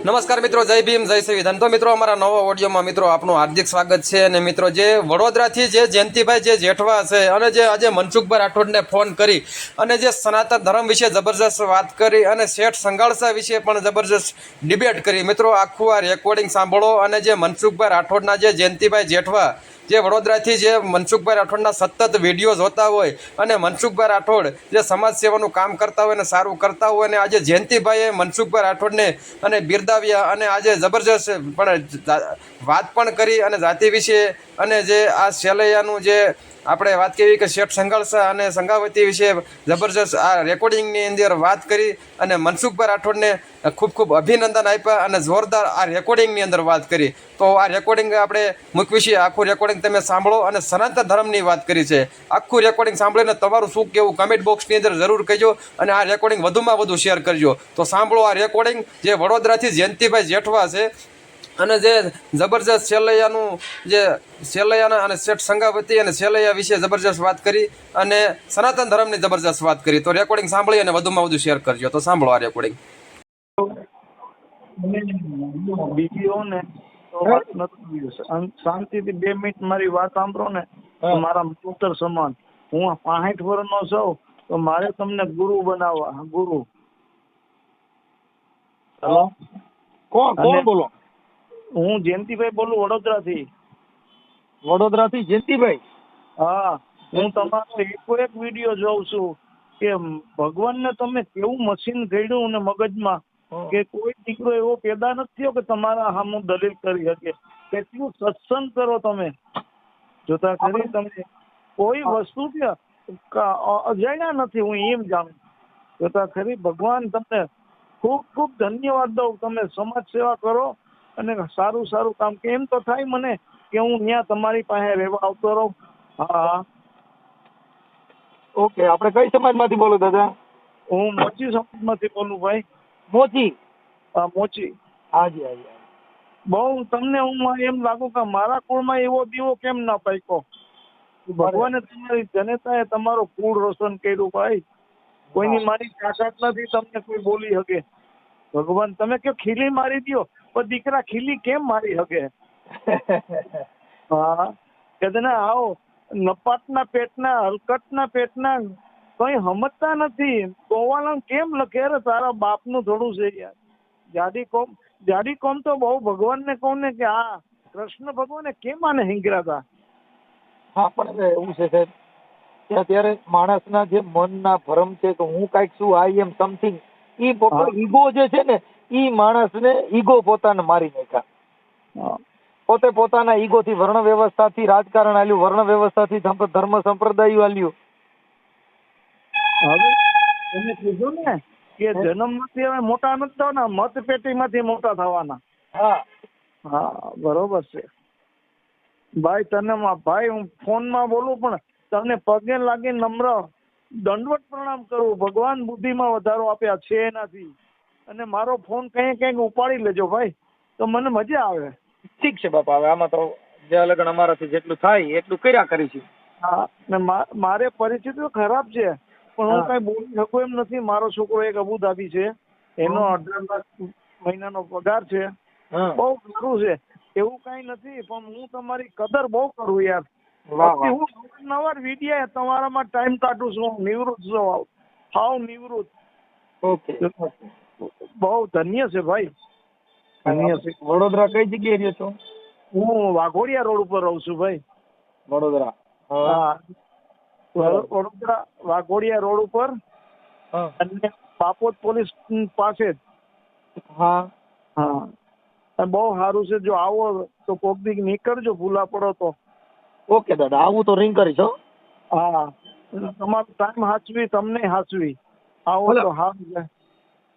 નમસ્કાર મિત્રો, જય ભીમ, જય શ્રી તો મિત્રો, અમારા નવા ઓડિયોમાં મિત્રો આપનું હાર્દિક સ્વાગત છે અને મિત્રો, જે વડોદરાથી જે જયંતિભાઈ, જે જેઠવા છે અને જે આજે મનસુખભાઈ રાઠોડને ફોન કરી અને જે સનાતન ધર્મ વિશે જબરજસ્ત વાત કરી અને શેઠ સંઘાળસા વિશે પણ જબરજસ્ત ડિબેટ કરી. મિત્રો, આખું આ રેકોર્ડિંગ સાંભળો અને જે મનસુખભાઈ રાઠોડના જે જયંતિભાઈ જેઠવા જે વડોદરાથી જે મનસુખભાઈ રાઠોડના સતત વીડિયો જોતા હોય અને મનસુખભાઈ રાઠોડ જે સમાજ સેવાનું કામ કરતા હોય અને સારું કરતા હોય અને આજે જયંતિભાઈએ મનસુખભાઈ રાઠોડને અને બિરદાવ્યા અને આજે જબરજસ્ત પણ વાત પણ કરી અને જાતિ વિશે અને જે આ શૈલૈયાનું જે આપણે વાત કરી કે શેઠ સંઘર્ષ અને સંઘાવતી વિશે જબરજસ્ત આ રેકોર્ડિંગની અંદર વાત કરી અને મનસુખભાઈ રાઠોડને ખૂબ ખૂબ અભિનંદન આપ્યા અને જોરદાર આ રેકોર્ડિંગની અંદર વાત કરી. તો આ રેકોર્ડિંગ આપણે મૂકવી છીએ આખું રેકોર્ડિંગ તમે સાંભળો અને સનાતન ધર્મની વાત કરી છે. આખું રેકોર્ડિંગ સાંભળીને તમારું શું કેવું કમેન્ટ બોક્સની અંદર જરૂર કહેજો અને આ રેકોર્ડિંગ વધુમાં વધુ શેર કરજો. તો સાંભળો આ રેકોર્ડિંગ જે વડોદરાથી જયંતિભાઈ જેઠવા છે. અને જે જબરજસ્ત સેલૈયાનું જે સેલૈયાના અને શેઠ સંગાવતી અને સેલૈયા વિશે જબરજસ્ત વાત કરી અને સનાતન ધર્મની જબરજસ્ત વાત કરી. તો રેકોર્ડિંગ સાંભળી અને વધુમાં વધુ શેર કરજો. તો સાંભળો આ રેકોર્ડિંગ બીજી ને તો વાત શાંતિથી બે મિનિટ મારી વાત સાંભળો ને મારા પુત્ર સમાન. હું પાંસઠ વર્ષનો છું તો મારે તમને ગુરુ બનાવવા. ગુરુ. હેલો? કોણ? કોણ બોલો? હું જયંતિભાઈ બોલું વડોદરાથી. વડોદરાથી? જયંતિભાઈ? હા હું તમારો એકો એક વીડિયો જોઉં છું કે ભગવાનને તમે કેવું મશીન ઘડ્યું ને મગજમાં કે કોઈ દીકરો એવો પેદા નથી થયો કે તમારા સામું દલીલ કરી શકે? કેટલું સત્સંગ કરો તમે? જોતા ખરી તમે? કોઈ વસ્તુ અજાણ્યા નથી હું એમ જાણું. જોતા ખરી ભગવાન તમને ખૂબ ખૂબ ધન્યવાદ દઉં. તમે સમાજ સેવા કરો. અને સારું સારું કામ કે એમ તો થાય મને કે હું ત્યાં તમારી પાસે રહેવા આવતો રહું. હા હા. ઓકે આપણે કઈ સમાજમાંથી બોલો દાદા? હું મોચી સમાજમાંથી બોલું ભાઈ. મોચી? હા મોચી. હાજી હાજી બહુ તમને હું એમ લાગુ કે મારા કુળમાં એવો દીવો કેમ ના પાક્યો? ભગવાને તમારી જનતાએ તમારો કુળ રોશન કર્યું ભાઈ. કોઈની મારી તાકાત નથી તમને કોઈ બોલી શકે. ભગવાન તમે કયો ખીલી મારી દ્યો? પણ દીકરા ખીલી કેમ મારી શકે? હા. કદના આવો નપાટના પેટના હલકટના પેટના કઈ સમજતા નથી. ગોવાળા કેમ લખે રે તારા બાપનું થોડું છે યાર? જાડી કોમ જાડી કોમ તો બહુ ભગવાનને કહું ને કે આ કૃષ્ણ ભગવાને કેમ આને હિંગરા હતા હા પણ એવું છે સાહેબ કે અત્યારે માણસના જે મનના ભ્રમ છે કે હું કાંઈક છું આઈ એમ સમથિંગ ઈ હા. ઈગો જે છે ને ઈ માણસને ઈગો પોતાને મારી નાખ્યા. પોતે પોતાના ઈગો થી વર્ણ વ્યવસ્થાથી રાજકારણ આલ્યું વર્ણ વ્યવસ્થાથી ધર્મ સંપ્રદાય આલ્યું. હવે એને કીધું ને કે જન્મમાંથી હવે મોટા નથી થવાના મત પેટીમાંથી મોટા થવાના. હા. હા બરોબર છે. ભાઈ તને મા- ભાઈ હું ફોનમાં બોલું પણ તને પગે લાગી નમ્ર દંડવત પ્રણામ કરું. ભગવાન બુદ્ધિમાં વધારો આપ્યા છે એનાથી. અને મારો ફોન કઈ કંઈક ઉપાડી લેજો ભાઈ. તો મને મજા આવે. ઠીક છે બાપા હવે આમાં તો જે લગ્ન અમારાથી જેટલું થાય એટલું કર્યા કરીશું. હા ને મારે પરિસ્થિતિ ખરાબ છે. પણ હું કઈ બોલી શકું એમ નથી. મારો છોકરો એક અબુધાબી છે. એનો અઢાર લાખ મહિનાનો પગાર છે. બહુ સારું છે. એવું કઈ નથી પણ હું તમારી કદર બહુ કરું યાર. હું નવાર વિડીયા તમારામાં ટાઈમ કાઢું છું. નિવૃત્ત છું. હાવ નિવૃત્ત. ઓકે. બહુ ધન્ય છે ભાઈ. ધન્ય છે વડોદરા કઈ જગ્યાએ રહ્યો છો? હું વાઘોડિયા રોડ ઉપર રહું છું ભાઈ. વડોદરા. હા. હા. વડો- વડોદરા વાઘોડિયા રોડ ઉપર અને બાપોદ પોલીસ પાસે. હા. હા. બહુ સારું છે. જો આવો તો કોક દી નીકળજો ભૂલા પડો તો. ઓકે દાદા આવું તો રિંગ કરીશ હા. તમારો ટાઈમ હાચવી તમને હાચવી. આવો. તો છે.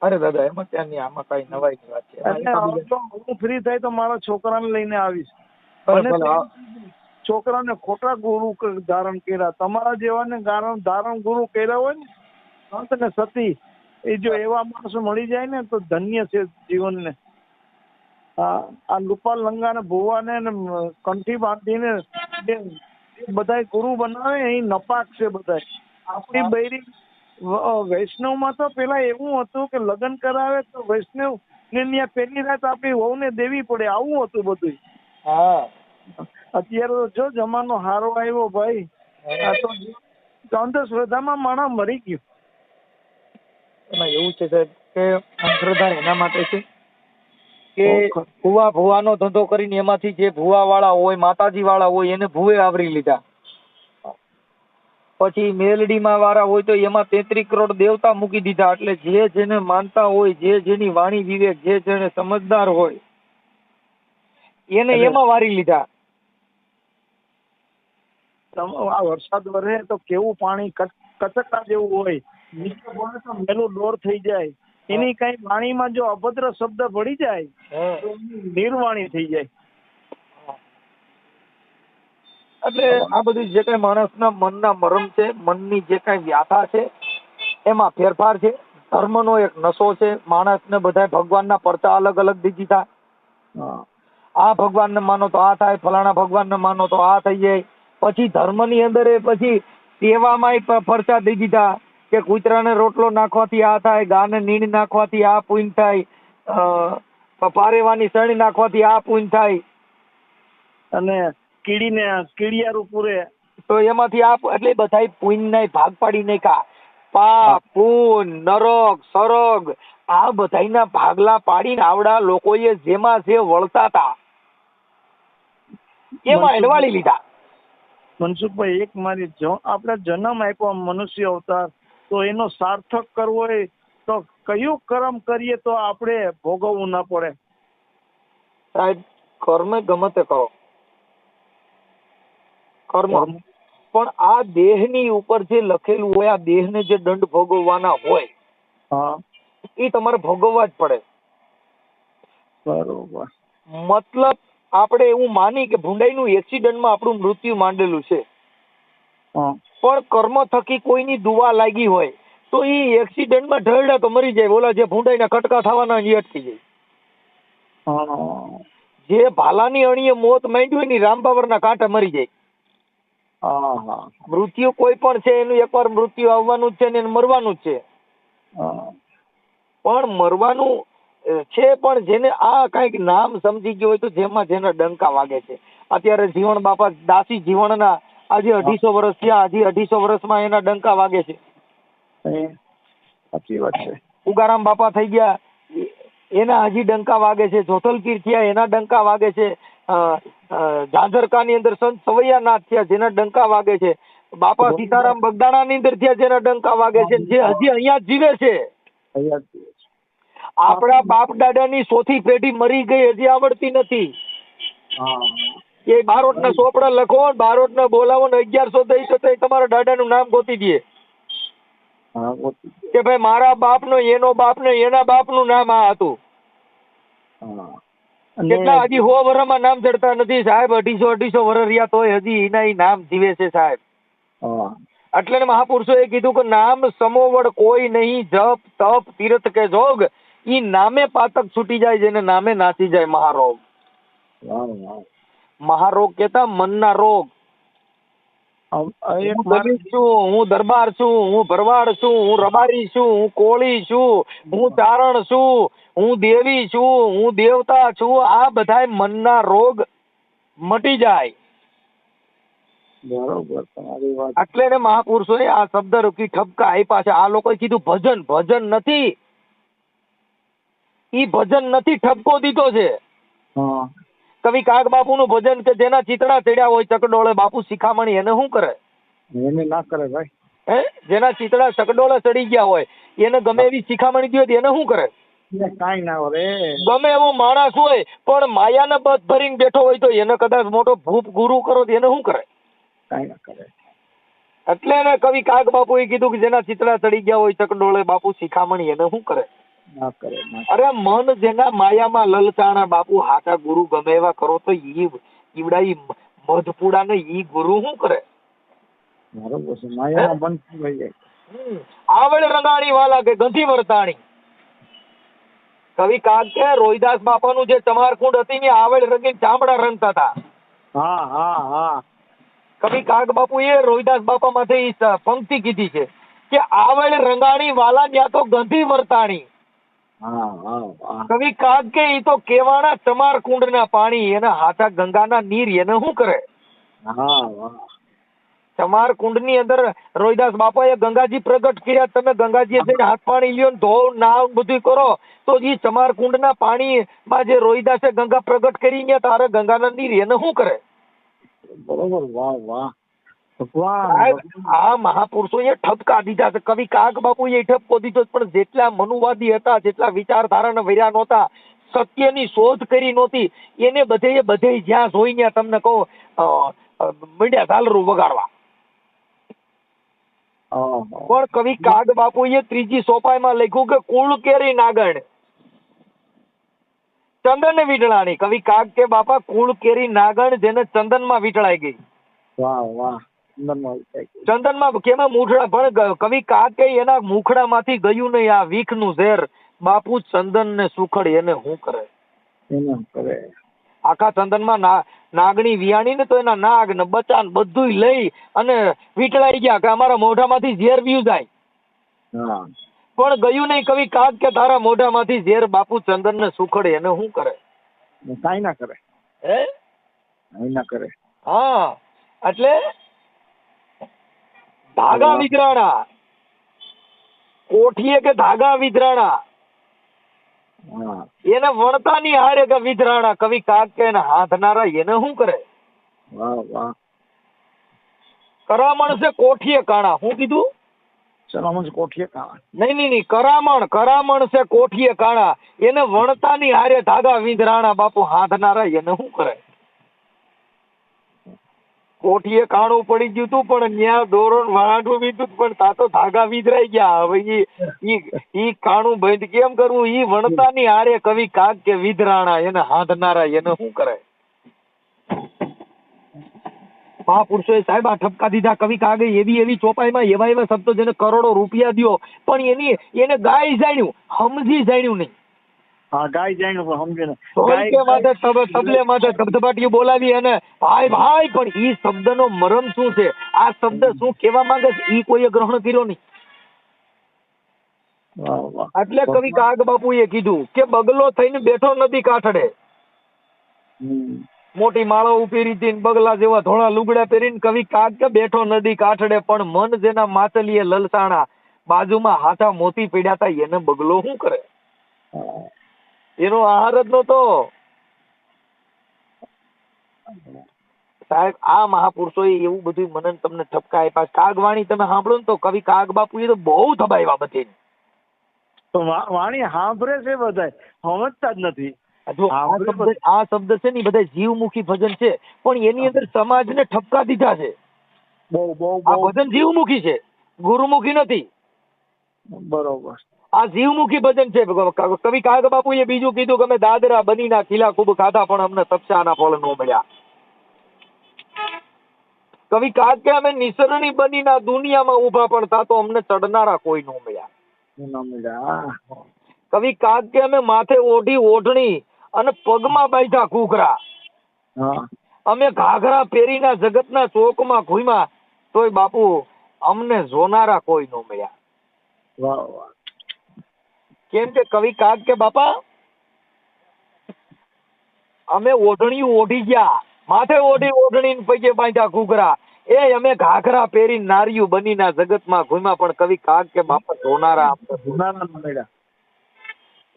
અરે દાદા એમાં ક્યાં નહીં આમાં કઈ નવાઈ ની વાત છે. હા, હું ફ્રી થાય તો મારા છોકરાને લઈને આવીશ. હા. છોકરાને ખોટા ગુરુ ધારણ કર્યા. તમારા જેવાને ધારણ ગુરુ કર્યા હોય ને સંત ને સતી એ જો એવા માણસો મળી જાય ને તો ધન્ય છે જીવનને. આ આ લુપાલ લંગા ને ભુવાને ને કંઠી બાંધીને બધા ગુરુ બનાવે એ નપાક છે બધા આપણી બૈરી વૈષ્ણવમાં તો પેલા એવું હતું કે લગ્ન કરાવે તો વૈષ્ણવ ને ત્યાં પહેલી રાત આપણી વહુને દેવી પડે આવું હતું બધું હા. અત્યારે જો જમાનો હારો આવ્યો ભાઈ આ તો અંધશ્રદ્ધામાં માણસ મરી ગયું. એવું છે સાહેબ કે અંધશ્રદ્ધા એના માટે છે કે. ભુવા ભુવાનો ધંધો કરીને એમાંથી જે ભુવા વાળા હોય માતાજી વાળા હોય એને ભુવે આવરી લીધા. પછી મેલડીમાં વાળા હોય તો એમાં તેત્રીસ કરોડ દેવતા મૂકી દીધા. એટલે જે જેને માનતા હોય જે જેની વાણી વિવેક જે જેને સમજદાર હોય એને એમાં વારી લીધા. આ વરસાદ વરે તો કેવું પાણી કચ- કચકડા જેવું હોય. નીચે પડે તો મેલું દોર થઈ જાય. એની કઈ વાણીમાં જો અભદ્ર શબ્દ ભળી જાય તો નિર્વાણી થઈ જાય. એટલે આ બધી જે કઈ માણસના મનના મરમ છે, મનની જે કઈ વ્યાથા છે, એમાં ફેરફાર છે. ધર્મનો એક નશો છે. માણસને બધા ભગવાનના પરચા અલગ અલગ દીધી થાય આ ભગવાનને માનો તો આ થાય, ફલાણા ભગવાનને માનો તો આ થઈ જાય. પછી ધર્મની અંદર એ પછી સેવામાંય ફરતા દઈ દીધા કે કૂતરાને રોટલો નાખવાથી આ થાય, ગાને નીણ નાખવાથી આ પૂન થાય પારેવાની સણી નાખવાથી આ પૂન થાય. અને કીડીને કીડિયારું પૂરે. તો એમાંથી આપ એટલે બધાય પુણ્યના ભાગ પાડી નાખ્યા. પાપ પુણ્ય નરક સરગ આ બધાયના ભાગલા પાડીને આવડા લોકોએ જેમાં જે વળતા હતા એમાં એલવાળી લીધા. મનસુખભાઈ એક મારી જ- આપણે જન્મ આપ્યો મનુષ્ય અવતાર. તો એનો સાર્થક કરવો હોય તો કયું કર્મ કરીએ તો આપણે ભોગવવું ના પડે. સાહેબ કર્મ ગમે તે કરો. કર્મ. પણ આ દેહની ઉપર જે લખેલું હોય આ દેહને જે દંડ ભોગવવાના હોય એ તમારે ભોગવવા જ પડે. બરોબર. મતલબ આપણે એવું માની કે ભૂંડાઈનું એક્સિડન્ટમાં આપણું મૃત્યુ માંડેલું છે. પણ કર્મ થકી કોઈની દુવા લાગી હોય તો એ એક્સિડન્ટમાં ઢળડા તો મરી જાય. ઓલા જે ભૂંડાઈના કટકા થવાના એ અટકી જાય. જે ભાલાની અણીએ મોત માંડ્યું હોય ને ઈ રામબાવરના કાંટા મરી જાય. હા હા. મૃત્યુ કોઈ પણ છે એનું એકવાર મૃત્યુ આવવાનું જ છે ને એને મરવાનું જ છે. પણ મરવાનું છે પણ જેને આ કંઈક નામ સમજી ગયો હોય તો જેમાં જેના ડંકા વાગે છે. અત્યારે જીવન બાપા દાસી જીવનના આજે અઢીસો વર્ષ થયા હજી અઢીસો વર્ષમાં એના ડંકા વાગે છે. સાચી વાત છે. ઉગારામ બાપા થઈ ગયા એના હજી ડંકા વાગે છે. જોથલપીર થયા એના ડંકા વાગે છે. ઝાંઝરકાની અંદર સંત સવૈયાનાથ થયા જેના ડંકા વાગે છે. બાપા સીતારામ બગદાણાની અંદર થયા જેના ડંકા વાગે છે. જે હજી અહીંયા જીવે છે. આપણા બાપ દાદાની સોથી પેઢી મરી ગઈ હજી આવડતી નથી. એ બારોટ ના સોપડા લખો ને બારોટને બોલાવો ને અગિયારસો દઈ તો તમારા દાદાનું નામ ગોતી દે. કે ભાઈ મારા બાપ નો એનો બાપ ને એના બાપનું નામ આ હતું. કેટલા હજી સો વર્ષમાં નામ ચડતા નથી સાહેબ અઢીસો અઢીસો વર્ષ રહ્યા તોય હજી એના નામ જીવે છે સાહેબ. એટલે ને એ કીધું કે નામ સમોવડ કોઈ નહીં જપ તપ તીર્થ કે જોગ ઈ નામે પાતક છૂટી જાય જેને નામે નાસી જાય મહારોગ. મહારોગ કેતા મનના રોગ. એક હું છું હું દરબાર છું હું ભરવાડ છું હું રબારી છું હું કોળી છું હું ચારણ છું હું દેવી છું હું દેવતા છું. આ બધા મનના રોગ મટી જાય. બરોબર તમારી વાત એટલે ને મહાપુરુષોએ આ શબ્દ રૂપી ઠપકા આપ્યા છે. આ લોકોએ કીધું ભજન ભજન નથી. ઈ ભજન નથી ઠપકો દીધો છે. હા. કવિ કાગ બાપુનું ભજન કે જેના ચિતડા ચડ્યા હોય ચકડોળે બાપુ શિખામણી એને શું કરે? એને ના કરે ભાઈ. હે? જેના ચિતડા ચકડોળે ચડી ગયા હોય એને ગમે એવી શિખામણી દી હોય એને શું કરે? કાઈ ના ગમે એવો માણસ હોય પણ માયાને બધ ભરીને બેઠો હોય તો એને કદાચ મોટો ભૂપ ગુરુ કરો તો એને શું કરે? કાંઈ ના કરે. એટલે એને કવિ કાગ બાપુએ કીધું કે જેના ચિતડા ચડી ગયા હોય ચકડોળે બાપુ શિખામણી એને શું કરે? ના ના અરે મન જેના માયામાં લલચાણા બાપુ હાચા ગુરુ ગમે એવા કરો તો ઈ ઈવડા ઈ મધપુડા ને ઈ ગુરુ શું કરે? બરોબર છે માયામાં બંધ થઈ જાય? આવડ રંગાણી વાલા કે ગંધી વર્તાણી. કવિ કાગ કે રોહિદાસ બાપાનું જે ચમારકુંડ હતી ને આવડ રંગીન ચામડા રંગતા હતા. હા હા હા. કવિ કાગ બાપુ એ રોહિદાસ બાપા માંથી પંક્તિ કીધી છે કે આવડ રંગાણી વાલા ત્યાં તો ગંધી વર્તાણી. કવિ કાગ કે એ તો કેવાના ચમાર કુંડના પાણી એના હાથા ગંગાના નીર એને શું કરે? ચમાર કુંડની અંદર રોહિદાસ બાપાએ ગંગાજી પ્રગટ કર્યા તમે ગંગાજી જઈને હાથ પાણી લ્યો ને ધો નાવ બધું કરો તો એ ચમાર કુંડ ના પાણી માં જે રોહિદાસે ગંગા પ્રગટ કરી ગયા તારે ગંગાના નીર એને શું કરે? બરોબર વાહ વાહ. આ મહાપુરુષોએ ઠપકા દીધા છે. કવિ કાગ બાપુએ ઠપકો દીધો પણ જેટલા મનુવાદી હતા જેટલા વિચારધારાના વૈરા નહોતા સત્યની શોધ કરી નહોતી. એને બધે બધે જ્યાં જોઈ ત્યાં તમને કહો અ, ઝાલરું વગાડવા. પણ કવિ કાગ બાપુએ ત્રીજી સોપાઈમાં લખ્યું કે કુળ કેરી નાગણ. ચંદન વીટળાની. કવિ કાગ કે બાપા કુળ કેરી નાગણ જેને ચંદનમાં વીટળાઈ ગઈ. વાહ વાહ. ચંદનમાં. કેમાં મૂઠડા પણ કવિ કાકે એના મુખડામાંથી ગયું નહીં આ વીખનું ઝેર. બાપુ ચંદન ને સુખડી એને હું કરે? એને કરે. આખા ચંદનમાં નાગણી વિયાણી ને તો એના નાગ ને બચ્ચા ને બધુંય લઈ અને વીટળાઈ ગયા કે અમારા મોઢામાંથી ઝેર વ્યુ જાય. હા. પણ ગયું નહીં કવિ કાક કે તારા મોઢામાંથી ઝેર બાપુ ચંદન ને સુખડ એને શું કરે? કાંઈ ના કરે. હે? કાંઈ ના કરે. હા. એટલે ધાગા વિતરાણા કોઠીએ કે ધાગા વિતરાણા એને વણતા ની હારે કે વિધરાણા કવિ કાક એને હાથનારા એને શું કરે કરામણ છે કોઠીએ કાણા શું કીધું સલામત કોઠીએ કાણા નહીં નહીં નહીં કરામણ કરામણ છે કોઠીએ કાણા એને વણતાની હારે ધાગા વિધરાણા બાપુ હાથનારા એને શું કરે કોઠીએ કાણું પડી ગયું હતું પણ ત્યાં દોરો ને વીધું પણ તા તો ધાગા વિધરાઈ ગયા. હવે ઈ ઈ કાણું બંધ કેમ કરવું ઈ વણતાની આરે કવિ કાક કે વિધરાણા એને હાંધનારા, એને શું કરે મહાપુરુષોએ સાહેબ આ ઠપકા દીધા, કવિ કાગે એવી એવી ચોપાઈમાં એવા એવા શબ્દો જેને કરોડો રૂપિયા દ્યો. પણ એની, એને ગાય જાણ્યું સમજી જાણ્યું નહીં. હા ગાય પણ સમજે માથે તબ- તબલે માટે ધબધબાટીયું બોલાવી અને ભાઈ ભાઈ પણ ઈ શબ્દનો મરમ શું છે? આ શબ્દ શું કહેવા માંગે છે? ઈ કોઈએ ગ્રહણ કર્યો નહીં. એટલે કવિ કાગ બાપુએ કીધું કે બગલો થઈને બેઠો નદી કાંઠડે. મોટી માળો ઉપેરી હતી બગલા જેવા ધોળા લુગડા પહેરીને કવિ કાગ કે બેઠો નદી કાંઠડે પણ મન જેના માતલીએ લલસાણા બાજુમાં હાથા મોતી પડ્યા હતા એને બગલો શું કરે. એનો આહાર જ નહોતો. સાહેબ આ મહાપુરુષો એવું બધું મને તમને ઠપકા આપ્યા. કાગવાણી તમે સાંભળો ને તો કવિ કાગ બાપુએ તો બહુ થબાવ્યા બધી તો વાણી સાંભળે છે બધા. સમજતા જ નથી. આ શબ્દ આ શબ્દ છે ને એ બધા જીવમુખી ભજન છે. પણ એની અંદર સમાજને ઠપકા દીધા છે. બહુ બહુ આ ભજન જીવમુખી છે. ગુરુમુખી નથી. બરોબર. આ જીવમુખી ભજન છે કવિ કાગ બાપુએ બીજું કીધું કે અમે દાદરા બનીના ખીલા ખૂબ ખાધા પણ અમને તપસાના ફળ ન મળ્યા. કવિ કાગ કે અમે નિસરણી બનીના દુનિયામાં ઊભા પણ તા તો અમને ચડનારા કોઈ ન મળ્યા. કવિ કાગ કે અમે માથે ઓઢી ઓઢણી અને પગમાં બાંધ્યા ઘૂઘરા. અમે ઘાઘરા પહેરીના જગતના ચોકમાં ઘૂમ્યા તોય બાપુ અમને જોનારા કોઈ ન મળ્યા. વાહ વાહ. કેમ કે કવિ કાગ કે બાપા? અમે ઓઢણી ઓઢી ગયા. માથે ઓઢી ઓઢણી પૈકે બાંધ્યા ઘૂઘરા. એ અમે ઘાઘરા પહેરી નારિયું બનીના જગતમાં ઘૂમ્યા પણ કવિ કાગ કે બાપા ના ના મળ્યા.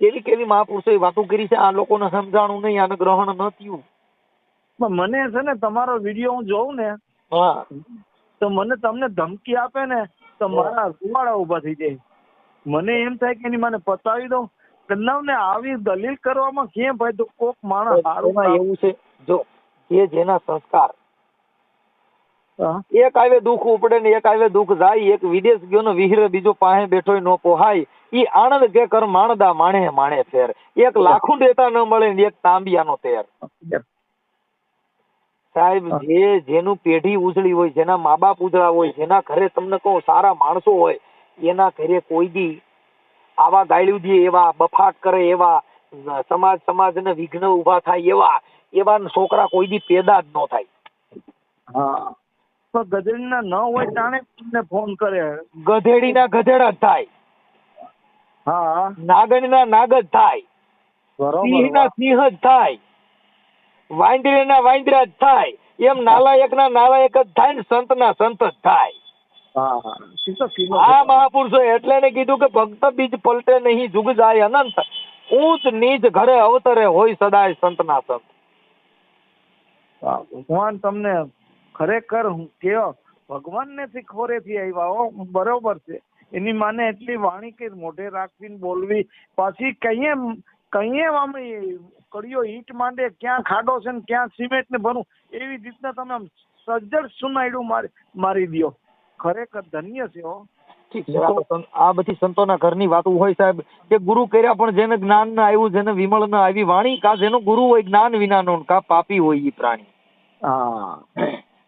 કેવી કેવી મહાપુરુષો વાતો કરી છે આ લોકોને સમજાણું નહીં આને ગ્રહણ ન થયું. પણ મને છે ને તમારો વીડિયો હું જોઉં ને હા. તો મને તમને ધમકી આપે ને તો મારા રૂવાડા ઊભા થઈ જાય. મને એમ થાય કે એની મને પતાવી દઉં. કન્નાવને આવી દલીલ કરવામાં કેમ ભાઈ? તો કોક માણસ એવું છે જો જે જેના સંસ્કાર. એક આવે દુઃખ ઉપડે ને એક આવે દુઃખ જાય એક વિદેશ ગયો ને વિહરે બીજો પાસે બેઠો નો પોહાય. ઈ આણંદ કે કર માણદા માણે માણે ફેર. એક લાખું દેતા ન મળે ને એક તાંબિયાનો તેર. સાહેબ જે જેનું પેઢી ઉજળી હોય જેના મા બાપ ઉજળા હોય જેના ઘરે તમને કહું સારા માણસો હોય એના ઘરે કોઈ દી આવા ગાળ્યું દે એવા બફાટ કરે એવા સમાજ સમાજને વિઘ્ન ઊભા થાય એવા એવા છોકરા કોઈ દી પેદા જ ન થાય. હા. પણ ગધેડીના ન હોય તાણે તમને ફોન કરે? ગધેડીના ગધેડા જ થાય. હા. નાગણના નાગ જ થાય. સિંહના સિંહ જ થાય. વાંદરાના વાંદરા જ થાય. એમ નાલાયકના નાલાયક જ થાય ને સંતના સંત જ થાય. આ મહાપુરુષો એટલે ને કીધું કે ભક્ત બીજ પલટે નહીં જુગ જાય અનંત. ઊંચ નીચ ઘરે અવતરે હોય સદાય સંતના સંત. ભગવાન તમને ખરેખર હું ને શીખવરે થી આવ્યા હો બરોબર છે. એની માને એટલી વાણી કે મોઢે રાખવી ને બોલવી પાછી કહીએ કહીએ આમ કડિયો ઈટ માંડે ક્યાં ખાડો છે ને ક્યાં સિમેન્ટ ને ભરું એવી રીતના તમે સજ્જડ સુનાયડું મારી મારી દ્યો. ખરેખર ધન્ય છે હો. ઠીક છે આ બધી સંતોના ઘરની વાતો હોય સાહેબ. કે ગુરુ કર્યા પણ જેને જ્ઞાન ના આવ્યું જેને વિમળ ના આવી વાણી કા જેનો ગુરુ હોય જ્ઞાન વિનાનો કા પાપી હોય એ પ્રાણી. હા.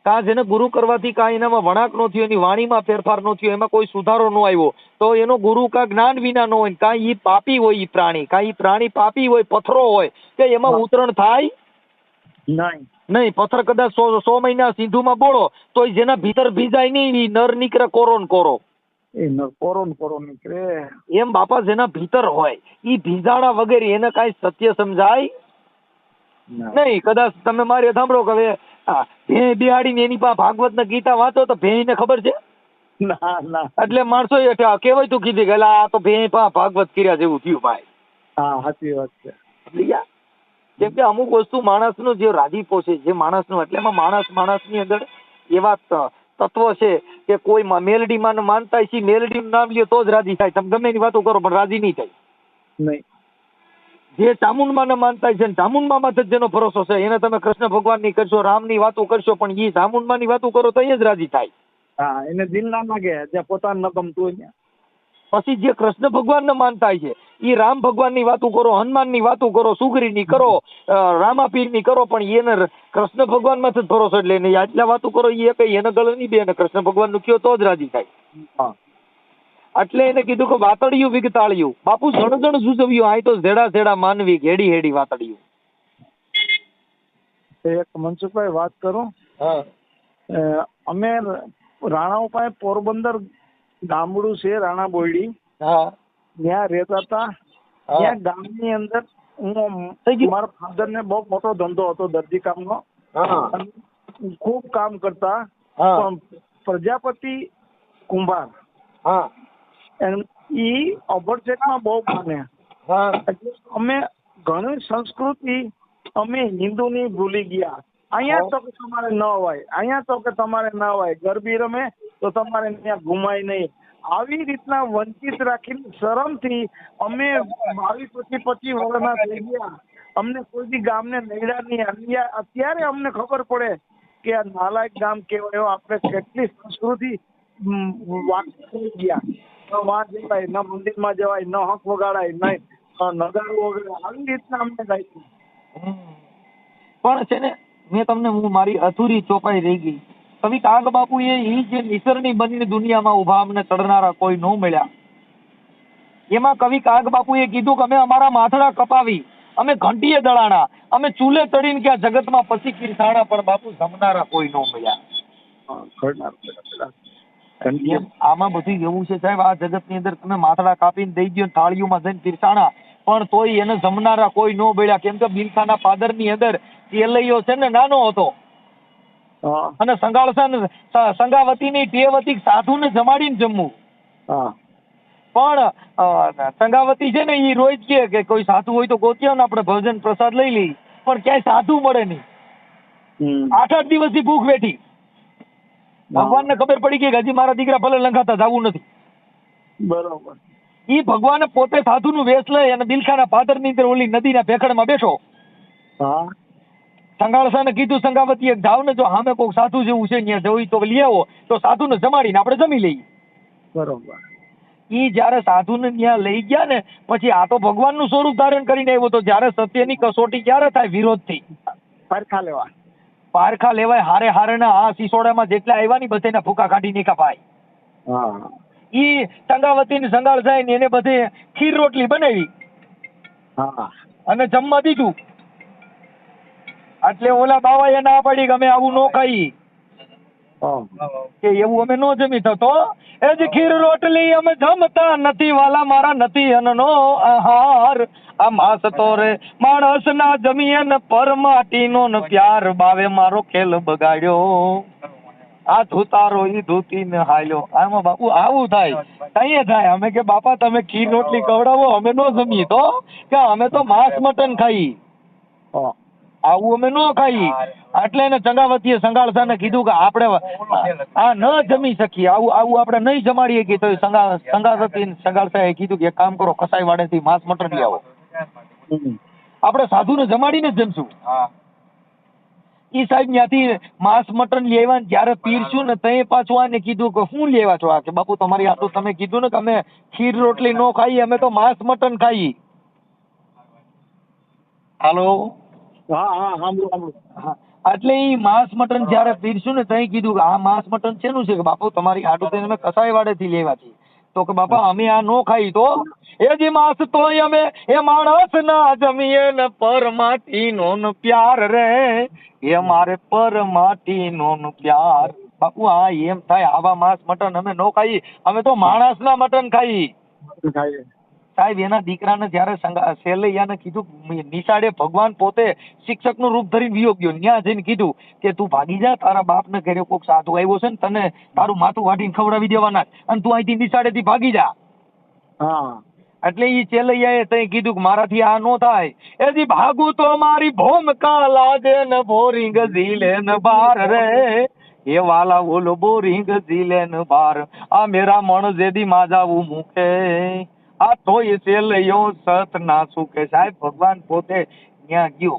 કા જેને ગુરુ કરવાથી કા એનામાં વણાક નો થયો એની વાણીમાં ફેરફાર નો થયો એમાં કોઈ સુધારો નો આવ્યો તો એનો ગુરુ કા જ્ઞાન વિના નો હોય કા ઈ પાપી હોય ઈ પ્રાણી. કા ઈ પ્રાણી પાપી હોય પથરો હોય કે એમાં. ઉતરણ થાય? નહીં. નહીં પથ્થર કદાચ સો સો મહિના સિંધુમાં બોળો તો જેના ભીતર ભીજાય નહીં ઈ નર નીકળે કોરોન કોરો. એ નર કોરોન કોરો નીકળે. એમ બાપા જેના ભીતર હોય ઈ ભીજાડા વગેરે એને કાંઈ સત્ય સમજાય નહીં. કદાચ તમે મારી સાંભળો કે હવે ભેં બિહાડીને એની પાસે ભાગવત ને ગીતા વાંચો તો ભેંને ખબર છે? ના ના. એટલે માણસો એ કેવાય તું કીધી કે આ તો ભેં પા ભાગવત કર્યા જેવું થયું ભાઈ. હા સાચી વાત છે? કેમ કે અમુક વસ્તુ માણસનો જે રાજીપો છે જે માણસનો એટલે એમાં માણસ માણસની અંદર એવા તત્વ છે કે કોઈ મેલડીમાં માનતા છે મેલડીનું નામ લ્યો તો જ રાજી થાય. તમે ગમે એની વાતો કરો પણ રાજી નહીં થાય. નહીં. જે ચામુંડમાં માનતા છે ને ચામુંડમાં જ જેનો ભરોસો છે એને તમે કૃષ્ણ ભગવાનની કરશો રામની વાતો કરશો પણ એ ચામુંડમાંની વાતો કરો તો એ જ રાજી થાય. હા એને દિલ ના માગે જે પોતાને ન ગમતું પછી જે કૃષ્ણ ભગવાનને માનતા છે એ રામ ભગવાનની વાતો કરો હનુમાનની વાતો કરો સુગરીની કરો રામાપીરની કરો પણ એને કૃષ્ણ ભગવાનમાં જ ભરોસો એટલે એને આટલા વાતો કરો એ કઈ એને ગળે નહીં બે અને કૃષ્ણ ભગવાનનું કયો તો જ રાજી થાય. એટલે એને કીધું કે વાતડિયું વિગતાળિયું. બાપુ જણ જણ જુજવ્યું આ તો ઝેડા ઝેડા માનવી હેડી હેડી વાતડિયું એક મનસુખભાઈ વાત કરું. હા. અમે રાણાઓ પાસે પોરબંદર ગામડું છે રાણા બોયડી. હા. ત્યાં રહેતા હતા. ત્યાં ગામની અંદર હું મારા ફાધર ને બહુ મોટો ધંધો હતો દરજી કામનો. ખૂબ કામ કરતા. પ્રજાપતિ કુંભાર. ઈ અભરચેકમાં બહુ માને. એટલે અમે ઘણી સંસ્કૃતિ અમે હિન્દુની ભૂલી ગયા. અહીંયા તો કે તમારે ન હોય. અહીંયા તો કે તમારે ન હોય. ગરબી રમે તો તમારે ત્યાં ઘુમાય નહીં. આવી રીતના વંચિત રાખીને શરમથી અમે બાવીસ પચીસ પચીસ વર્ષના થઈ ગયા અમને કોઈ બી ગામને નડ્યા નહીં. અત્યારે અમને ખબર પડે કે આ નાલાયક ગામ કહેવાય. આપણે કેટલી સંસ્કૃતિ થઈ ગયા. વાં જવાય, ન મંદિરમાં જવાય, ન હક વગાડાય, ન નગારું વગાડાય. આવી રીતના અમને હમ. પણ છે ને, મેં તમને, હું મારી અધૂરી ચોપાઈ રહી ગઈ. કવિ કાગ બાપુએ એ જે નિસરણી બની દુનિયામાં ઊભા અમને ચડનારા કોઈ ન મળ્યા. એમાં કવિ કાગ બાપુએ કીધું કે અમે અમારા માથડા કપાવી અમે ઘંટીએ દળાણા અમે ચૂલે ચડીને ક્યાં જગતમાં પછી કિરસાણા પણ બાપુ જમનારા કોઈ ન મળ્યા. આમાં બધું એવું છે સાહેબ આ જગતની અંદર તમે માથડા કાપીને દઈ ને થાળીઓમાં જઈને કિરસાણા પણ તોય એને જમનારા કોઈ ન મળ્યા. કેમ કે બિલખાના પાદરની અંદર તેલૈયો છે ને નાનો હતો. અને સંગાળસન સંગાવતીની ટેવતી સાધુને જમાડીને જમવું. પણ સંગાવતી છે ને એ રોજ કે કે કોઈ સાધુ હોય તો ગોત્યા ને આપણે ભોજન પ્રસાદ લઈ લઈ પણ ક્યાંય સાધુ મળે નહીં. આઠ આઠ આઠ દિવસથી ભૂખ બેઠી ભગવાનને ખબર પડી કે હજી મારા દીકરા ભલે લંઘાતા જવું નથી. બરોબર. ઈ ભગવાન પોતે સાધુનું વેશ લઈ અને દિલખાના પાદરની અંદર ઓલી નદીના ભેખડમાં બેઠો. હા. સંગાળસાને કીધું સંગાવતીએ જાવ ને જો સામે કોઈક સાધુ જેવું છે ત્યાં જવું તો લઈ આવો. તો સાધુને જમાડીને આપણે જમી લઈએ. બરોબર. ઈ જ્યારે સાધુને ત્યાં લઈ ગયા ને પછી આ તો ભગવાનનું સ્વરૂપ ધારણ કરીને આવ્યો તો જ્યારે સત્યની કસોટી ક્યારે થાય? વિરોધથી પારખા લેવા. પારખા લેવાય હારે હારેના આ સિસોડામાં જેટલા આવ્યા ને બધાના ફૂકા કાઢી નીકા ભાઈ. હા. ઈ સંગાવતી ને સંગાળ જાય ને એને બધે ખીર રોટલી બનાવી. હા. અને જમવા દીધું. એટલે ઓલા બાવાએ ના પાડી કે અમે આવું ન ખાઈ. કે એવું અમે નો જમી થતો. એ જ ખીર રોટલી અમે જમતા નથી વાલા મારા નથી અનનો આહાર. આ માસ તો રે માણસ ના જમીએ ને પરમાટીનો ને પ્યાર બાવે મારો ખેલ બગાડ્યો. આ ધૂતારો ઈ ધૂતી ને હાલ્યો. આમાં બાપુ આવું થાય. કઈએ થાય. અમે કે બાપા તમે ખીર રોટલી ખવડાવો અમે નો જમીએ તો. કે અમે તો માંસ મટન ખાઈ. હા. આવું અમે ન ખાઈ એટલે એને ચંગાવતીએ સંગાળસાને કીધું કે આપણે આ ન? જમી શકીએ. આવું આવું આપણે નહીં જમાડીએ કે તો સંગા સંગાવતી સંગાળસાએ કીધું કે એક કામ કરો કસાઈ વાડેથી માંસ મટન લઈ આવો. આપણે સાધુને જમાડીને જ જમશું. ઈ સાહેબ ત્યાંથી માંસ મટન લેવા જયારે પીરશું ને તઈ પાછું આને કીધું કે શું લેવા છો? આ કે બાપુ તમારી આટલું તમે કીધું ને કે અમે ખીર રોટલી ન ખાઈએ અમે તો માંસ મટન ખાઈએ. હાલો. હા હા સાંભળું હા, એટલે એ માંસ મટન જ્યારે પીરશું ને તઈ કીધું કે આ માંસ મટન શેનું છે કે બાપુ તમારી આટું થઈને અમે કસાઈ વાડેથી લેવા છીએ તો કે બાપા અમે આ નો ખાઈ તો? એ જે માંસ તોય અમે એ માણસ ના જમીએ ને પરમાટી નો ન પ્યાર રે. એ મારે પરમાટી નો ન પ્યાર. બાપુ આ એમ થાય આવા માંસ મટન અમે નો ખાઈ. અમે તો માણસ ના મટન ખાઈ સાહેબ એના દીકરાને જ્યારે શૈલૈયાને કીધું નિશાળે ભગવાન પોતે શિક્ષકનું રૂપ ધરીને વિયો ગયો. ત્યાં જઈને કીધું કે તું ભાગી જા તારા બાપને ઘરે કોક સાધુ આવ્યો છે ને તને તારું માથું વાટીને ખવડાવી દેવાના અને તું અહીંથી નિશાળેથી ભાગી જા. હા. એટલે ઈ ચેલૈયાએ તઈ કીધું કે મારાથી આ નો થાય. એથી ભાગું તો મારી ભોમકા લાગે ને બોરિંગ ઝીલે ને બાર રે. એ વાલા ઓલો બોરિંગ ઝીલે ને બાર આ મેરા મણ જેદી માજાવું મુકે. આ તોય ચેલૈયો સત નાસુ કે સાહેબ, ભગવાન પોતે ત્યાં ગયો.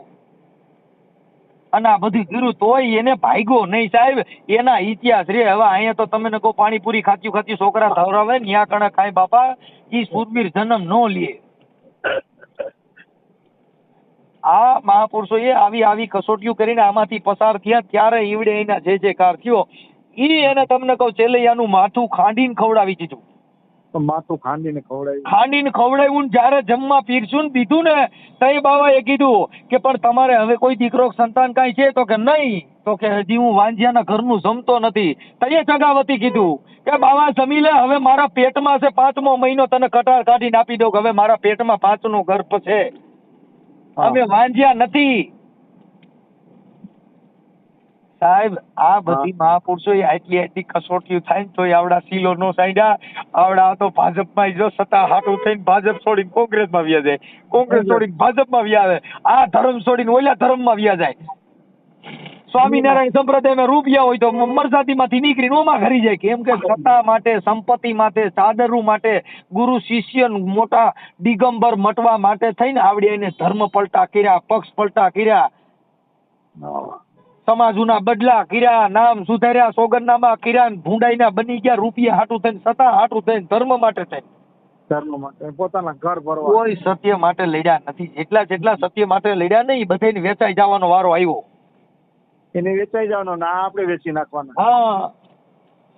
અને આ બધું કર્યું તોય એને ભાગ્યો નહીં સાહેબ. એના ઇતિહાસ રે. હવે અહીંયા તો તમે કહો પાણીપુરી ખાત્યું ખાત્યું છોકરા ધવરાવે ન્યા કણે ખાય બાપા, ઈ સુરબીર જન્મ નો લે. આ મહાપુરુષો એ આવી આવી કસોટીઓ કરીને આમાંથી પસાર થયા. ત્યારે ઈવડે એના જે જે કાર થયો એ એને તમને કહું, ચેલૈયાનું માથું ખાંડીને ખવડાવી દીધું. તો માથું ખાંડીને ખવડાવી ખાંડીને ખવડાવ્યું ને જ્યારે જમવા પીરસું ને દીધું ને તઈ બાબાએ કીધું કે પણ તમારે હવે કોઈ દીકરો સંતાન કાંઈ છે? તો કે નહીં. તો કે હજી હું વાંજિયાના ઘરનું જમતો નથી. તઈએ ચગાવતી કીધું કે બાબા જમી લે હવે મારા પેટમાં છે પાંચમો મહિનો તને કટાર કાઢીને આપી દઉં કે હવે મારા પેટમાં પાંચનો ગર્ભ છે. અમે વાંજ્યા નથી. સાહેબ આ બધી મહાપુરુષો આટલી આટલી કસોટીઓ થાય ને તોય આવડા સીલો નો સાંડ્યા આવડા તો ભાજપમાં જો સત્તા હાટું થઈને ભાજપ છોડીને કોંગ્રેસમાં વ્યા જાય. કોંગ્રેસ છોડીને ભાજપમાં વ્યા આવે. આ ધર્મ છોડીને ઓલા ધર્મમાં વ્યા જાય. સ્વામિનારાયણ સંપ્રદાયમાં રૂપિયા હોય તો મરસાતીમાંથી નીકળીને ઓમાં ઘરી જાય કેમ કે સત્તા માટે સંપત્તિ માટે ચાદરું માટે ગુરુ શિષ્ય મોટા દિગંબર મટવા માટે થઈને આવડે એને ધર્મ પલટા કર્યા પક્ષ પલટા કર્યા. સમાજના બદલા કર્યા નામ સુધાર્યા સોગંદનામા કર્યા ને ભૂંડાઈના બની ગયા રૂપિયા હાટું થઈને સત્તા હાટું થઈને ધર્મ માટે થઈને. ધર્મ માટે પોતાના ઘર ભરવા. કોઈ સત્ય માટે લડ્યા નથી. જેટલા જેટલા સત્ય માટે લડ્યા નહીં બધાને વેચાઈ જવાનો વારો આવ્યો. એને વેચાઈ જવાનો ના આપણે વેચી નાખવાના. હા.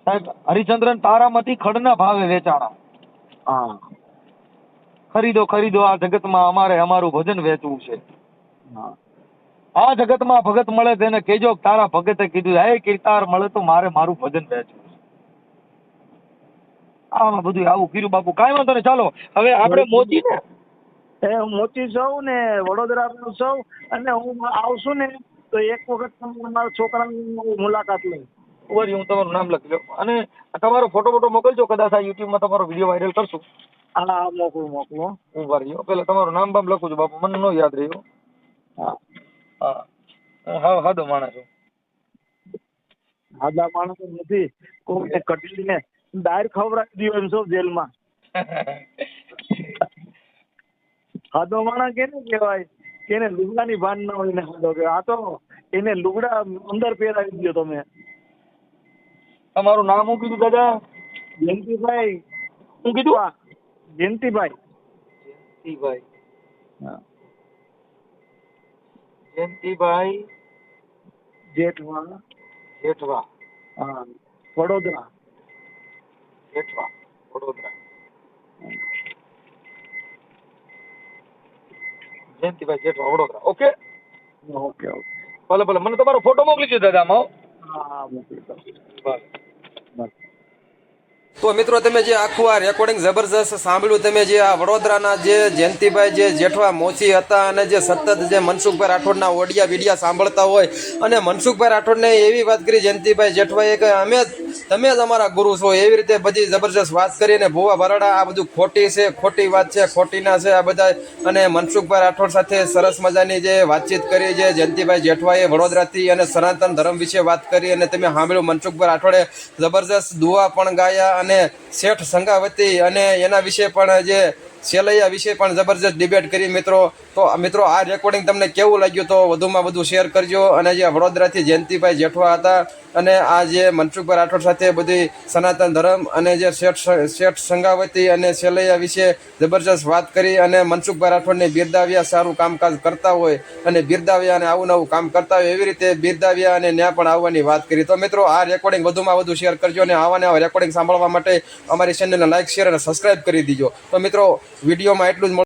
સાહેબ હરિચંદ્રન તારામાંથી ખડના ભાવે વેચાણા. હા. ખરીદો ખરીદો આ જગતમાં અમારે અમારું ભજન વેચવું છે. હા. આ જગતમાં ભગત મળે તેને કેજો તારા ભગતે કીધું હે કીર્તાર મળે તો મારે મારું ભજન વહેંચવું આમાં બધું આવું કર્યું બાપુ. કાંઈ વાંધો નહીં ચાલો. હવે આપણે મોચી ને એ હું મોચી છું ને વડોદરા છું અને હું આવશું ને તો એક વખત તમે મારા છોકરાની મુલાકાત લઈ વરી હું તમારું નામ લખી લઉં. અને તમારો ફોટો ફોટો મોકલજો કદાચ આ યુટ્યુબમાં તમારો વીડિયો વાયરલ કરશું. હા મોકલું મોકલું. હું વાર પેલા તમારું નામ બામ લખું છું બાપુ. મને ન યાદ રહ્યું. હા. હા. હું હાવ માણસ છું. આદા માણસ નથી. કોઈને કટલીને દાળ ખવડાવી દીધો એમ છો જેલમાં? ખાધો માણસ કેને કહેવાય? કેને લુગડાની ભાન ન હોય ને ખાધો કે આ તો એને લુગડા અંદર પહેરાવી દીધો તમે. તમારું નામ શું કીધું દાદા? જયંતિભાઈ. શું કીધું? આ જયંતિભાઈ. જયંતિભાઈ. હા. જયંતિભાઈ જેઠવા. જેઠવા. હા Vadodara. Jethwa Vadodara. Jayantibhai Jethwa Vadodara. Okay? Okay okay. ભલે ભલે. મને તમારો ફોટો મોકલી દો દાદા આમાં હો. મોકલી દો બસ તો મિત્રો તમે જે આખું આ રેકોર્ડિંગ જબરજસ્ત સાંભળ્યું, તમે જે આ વડોદરાના જે જયંતિભાઈ, જે જેઠવા મોચી હતા અને જે સતત જે મનસુખભાઈ રાઠોડના ઓડિયા, વિડિયા સાંભળતા હોય અને મનસુખભાઈ રાઠોડને એવી વાત કરી, જયંતિભાઈ જેઠવાએ કે અમે તમે જ અમારા ગુરુ છો, એવી રીતે બધી જબરજસ્ત વાત કરી અને ભુવા બરાડા, આ બધું ખોટી છે, ખોટી વાત છે, ખોટીના છે, આ બધા અને મનસુખભાઈ રાઠોડ સાથે સરસ મજાની જે વાતચીત કરી, જે જયંતિભાઈ જેઠવાએ વડોદરાથી અને સનાતન ધર્મ વિશે વાત કરી અને તમે સાંભળ્યું, મનસુખભાઈ રાઠોડે જબરજસ્ત દુઆ પણ ગાયા અને શેઠ સંઘાવતી અને એના વિશે પણ જે સેલૈયા વિશે પણ જબરજસ્ત ડિબેટ કરી મિત્રો. તો મિત્રો, આ રેકોર્ડિંગ તમને કેવું લાગ્યું તો વધુમાં વધુ શેર કરજો. અને જે વડોદરાથી જયંતિભાઈ જેઠવા હતા અને આ જે મનસુખભાઈ રાઠોડ સાથે બધી સનાતન ધર્મ અને જે શેઠ શેઠ સંગાવતી અને સેલૈયા વિશે જબરજસ્ત વાત કરી અને મનસુખભાઈ રાઠોડને બિરદાવ્યા, સારું કામકાજ કરતા હોય અને બિરદાવ્યા અને આવું નવું કામ કરતા હોય એવી રીતે બિરદાવ્યા અને ત્યાં પણ આવવાની વાત કરી. તો મિત્રો, આ રેકોર્ડિંગ વધુમાં વધુ શેર કરજો અને આવા ને આવા રેકોર્ડિંગ સાંભળવા માટે અમારી ચેનલને લાઈક શેર અને સબસ્ક્રાઇબ કરી દીજો. તો મિત્રો, વિડીયોમાં એટલું જ